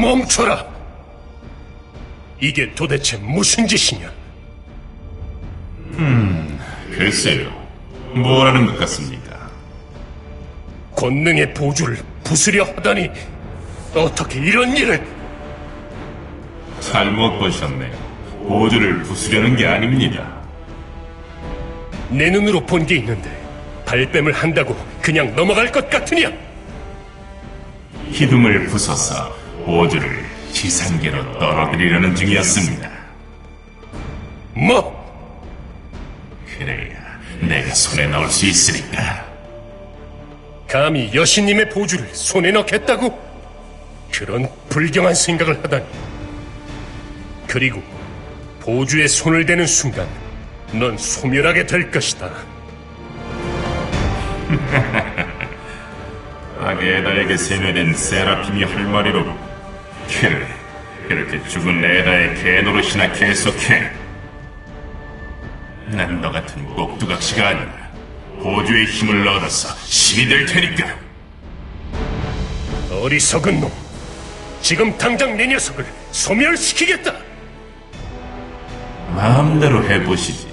멈춰라! 이게 도대체 무슨 짓이냐? 글쎄요. 뭐라는 것 같습니다. 권능의 보주를 부수려 하다니 어떻게 이런 일을 잘못 보셨네요. 보조를 부수려는 게 아닙니다. 내 눈으로 본 게 있는데 발뺌을 한다고 그냥 넘어갈 것 같으냐? 기둥을 부숴서 보조를 지상계로 떨어뜨리려는 중이었습니다. 뭐? 그래야 내가 손에 넣을 수 있으니까. 감히 여신님의 보주를 손에 넣겠다고? 그런 불경한 생각을 하다니. 그리고 보주에 손을 대는 순간 넌 소멸하게 될 것이다. 아게다에게 세뇌된 세라핌이 할 말이로 고. 그래, 그렇게 죽은 에다의 개노릇이나 계속해. 난 너 같은 꼭두각시가 아니라 보주의 힘을 얻어서 신이 될 테니까. 어리석은 놈. 지금 당장 내 녀석을 소멸시키겠다. 마음대로 해보시지.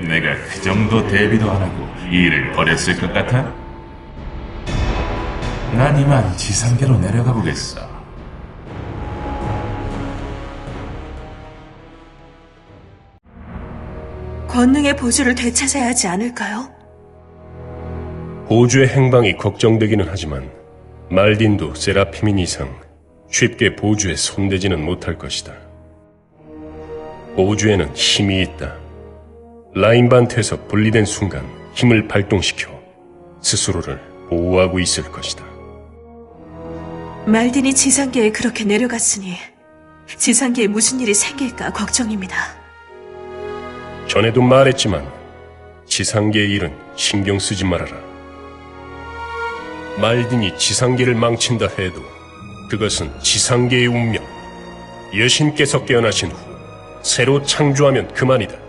내가 그 정도 대비도 안 하고 일을 버렸을 것 같아? 난 이만 지상계로 내려가 보겠어. 권능의 보조를 되찾아야 하지 않을까요? 보주의 행방이 걱정되기는 하지만 말딘도 세라피민 이상 쉽게 보주에 손대지는 못할 것이다. 보주에는 힘이 있다. 라인반트에서 분리된 순간 힘을 발동시켜 스스로를 보호하고 있을 것이다. 말딘이 지상계에 그렇게 내려갔으니 지상계에 무슨 일이 생길까 걱정입니다. 전에도 말했지만 지상계의 일은 신경 쓰지 말아라. 말딘이 지상계를 망친다 해도 그것은 지상계의 운명. 여신께서 깨어나신 후 새로 창조하면 그만이다.